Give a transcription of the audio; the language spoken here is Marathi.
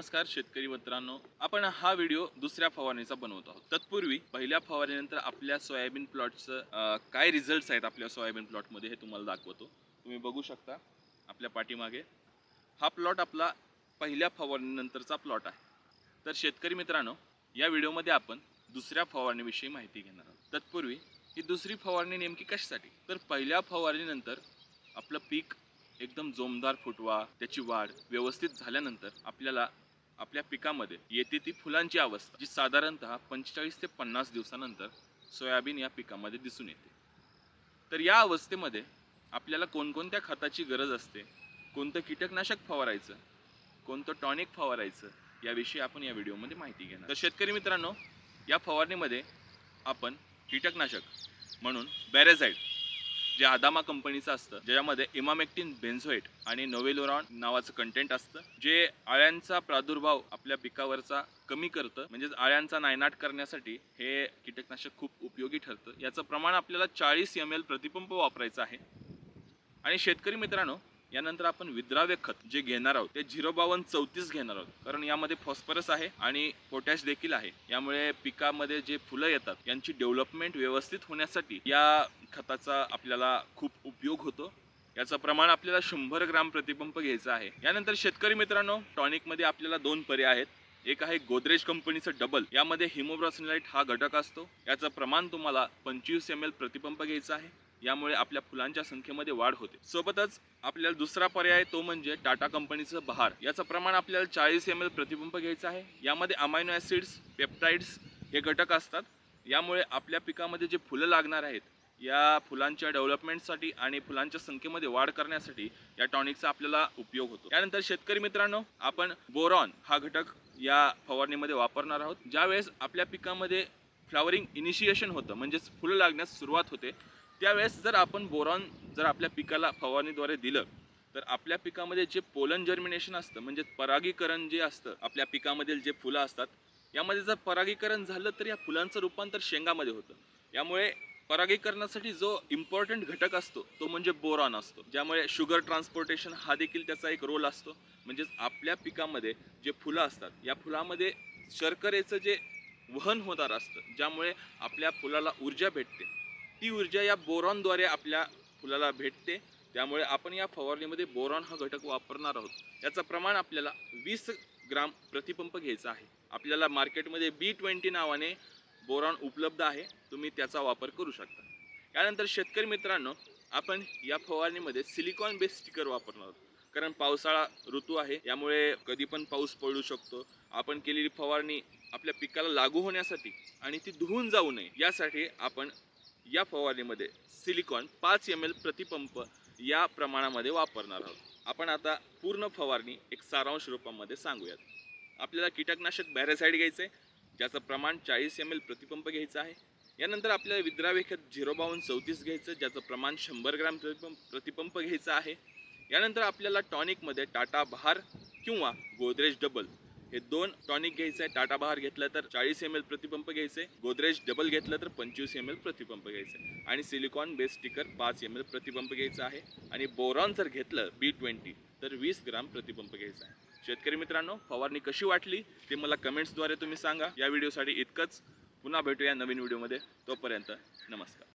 नमस्कार शेतकरी मित्रांनो. आपण हा व्हिडिओ दुसऱ्या फवारणीचा बनवत आहोत. तत्पूर्वी पहिल्या फवारणीनंतर आपल्या सोयाबीन प्लॉटचं काय रिझल्ट्स आहेत आपल्या सोयाबीन प्लॉटमध्ये हे तुम्हाला दाखवतो. तुम्ही बघू शकता आपल्या पाठीमागे. हा प्लॉट आपला पहिल्या फवारणीनंतरचा प्लॉट आहे. तर शेतकरी मित्रांनो या व्हिडिओमध्ये आपण दुसऱ्या फवारणीविषयी माहिती घेणार आहोत. तत्पूर्वी ही दुसरी फवारणी नेमकी कशासाठी? तर पहिल्या फवारणीनंतर आपलं पीक एकदम जोमदार फुटवा त्याची वाढ व्यवस्थित झाल्यानंतर आपल्याला आपल्या पिकामध्ये येते ती फुलांची अवस्था जी साधारणतः पंचेचाळीस ते पन्नास दिवसानंतर सोयाबीन या पिकामध्ये दिसून येते. तर या अवस्थेमध्ये आपल्याला कोणकोणत्या खताची गरज असते? कोणतं कीटकनाशक फवारायचं? कोणतं टॉनिक फवारायचं? याविषयी आपण या व्हिडिओमध्ये माहिती घेणार. तर शेतकरी मित्रांनो या फवारणीमध्ये आपण कीटकनाशक म्हणून बॅरेझाईड जे आदामा कंपनीचं असतं ज्याच्यामध्ये इमामेक्टिन बेन्झोएट आणि नोवेलोरॉन नावाचं कंटेंट असतं जे आळ्यांचा प्रादुर्भाव आपल्या पिकावरचा कमी करतं म्हणजेच आळ्यांचा नायनाट करण्यासाठी हे कीटकनाशक खूप उपयोगी ठरतं. याचं प्रमाण आपल्याला चाळीस एम एल प्रतिपंप वापरायचं आहे. आणि शेतकरी मित्रांनो यानंतर आपण विद्राव्य खत जे घेणार आहोत ते झिरो बावन्न चौतीस घेणार आहोत. कारण यामध्ये फॉस्फरस आहे आणि पोटॅश देखील आहे. यामुळे पिकामध्ये जे फुलं येतात यांची डेव्हलपमेंट व्यवस्थित होण्यासाठी या खताचा आपल्याला खूप उपयोग होतो. याचं प्रमाण आपल्याला शंभर ग्राम प्रतिपंप घ्यायचा आहे. यानंतर शेतकरी मित्रांनो टॉनिकमध्ये आपल्याला दोन पर्याय आहेत. एक आहे गोदरेज कंपनीचं डबल. यामध्ये हिमोब्रॉसिनलाइट हा घटक असतो. याचं प्रमाण तुम्हाला पंचवीस एम एल प्रतिपंप घ्यायचं आहे. यामुळे आपल्या फुलांच्या संख्येमध्ये वाढ होते. सोबतच आपल्याला दुसरा पर्याय तो म्हणजे टाटा कंपनीचं बहार. याचं प्रमाण आपल्याला चाळीस एम एल प्रतिबिंब घ्यायचं आहे. यामध्ये अमायनो ॲसिड्स पेप्टाइड्स हे घटक असतात. यामुळे आपल्या पिकामध्ये जे फुलं लागणार आहेत या फुलांच्या डेव्हलपमेंटसाठी आणि फुलांच्या संख्येमध्ये वाढ करण्यासाठी या टॉनिकचा आपल्याला उपयोग होतो. त्यानंतर शेतकरी मित्रांनो आपण बोरॉन हा घटक या फवारणीमध्ये वापरणार आहोत. ज्यावेळेस आपल्या पिकामध्ये फ्लावरिंग इनिशिएशन होतं म्हणजेच फुलं लागण्यास सुरुवात होते त्यावेळेस जर आपण बोरॉन जर आपल्या पिकाला फवारणीद्वारे दिलं तर आपल्या पिकामध्ये जे पोलन जर्मिनेशन असतं म्हणजे परागीकरण जे असतं आपल्या पिकामधील जे फुलं असतात यामध्ये जर परागीकरण झालं तर या फुलांचं रूपांतर शेंगामध्ये होतं. यामुळे परागीकरणासाठी जो इम्पॉर्टंट घटक असतो तो म्हणजे बोरॉन असतो ज्यामुळे शुगर ट्रान्सपोर्टेशन हा देखील त्याचा एक रोल असतो. म्हणजेच आपल्या पिकामध्ये जे फुलं असतात या फुलामध्ये शर्करेचं जे वहन होणार असतं ज्यामुळे आपल्या फुलाला ऊर्जा भेटते. ती ऊर्जा या बोरॉनद्वारे आपल्या फुलाला भेटते. त्यामुळे आपण या फवारणीमध्ये बोरॉन हा घटक वापरणार आहोत. याचं प्रमाण आपल्याला वीस ग्राम प्रतिपंप घ्यायचा आहे. आपल्याला मार्केटमध्ये बी ट्वेंटी नावाने बोरॉन उपलब्ध आहे. तुम्ही त्याचा वापर करू शकता. यानंतर शेतकरी मित्रांनो आपण या फवारणीमध्ये सिलिकॉन बेस स्टिकर वापरणार आहोत. कारण पावसाळा ऋतू आहे. यामुळे कधी पण पाऊस पडू शकतो. आपण केलेली फवारणी आपल्या पिकाला लागू होण्यासाठी आणि ती धुवून जाऊ नये. यासाठी आपण या फवारणीमध्ये सिलिकॉन पाच एम एल प्रतिपंप या प्रमाणामध्ये वापरणार आहोत. आपण आता पूर्ण फवारणी एक सारांश रूपामध्ये सांगूयात. आपल्याला कीटकनाशक बॅरेसाईड घ्यायचं आहे ज्याचं प्रमाण चाळीस एम एल प्रतिपंप घ्यायचं आहे. यानंतर आपल्याला विद्राव्य खत झिरो बावन्न चौतीस घ्यायचं ज्याचं प्रमाण शंभर ग्रॅम प्रतिपंप प्रतिपंप घ्यायचं आहे. यानंतर आपल्याला टॉनिकमध्ये टाटा बहार किंवा गोदरेज डबल हे दोन टॉनिक घ्यायचं आहे टाटा बहार घेतलं तर चाळीस एम एल प्रतिपंप घ्यायचे गोदरेज डबल घेतलं तर पंचवीस एम एल प्रतिपंप घ्यायचं आहे आणि सिलिकॉन बेस स्टिकर पाच एम एल प्रतिपंप घ्यायचा आहे आणि बोरॉन जर घेतलं बी ट्वेंटी तर वीस ग्राम प्रतिपंप घ्यायचा आहे. शेतकरी मित्रांनो फवारणी कशी वाटली ते मला कमेंट्सद्वारे तुम्ही सांगा. या व्हिडिओसाठी इतकंच. पुन्हा भेटूया नवीन व्हिडिओमध्ये तोपर्यंत नमस्कार.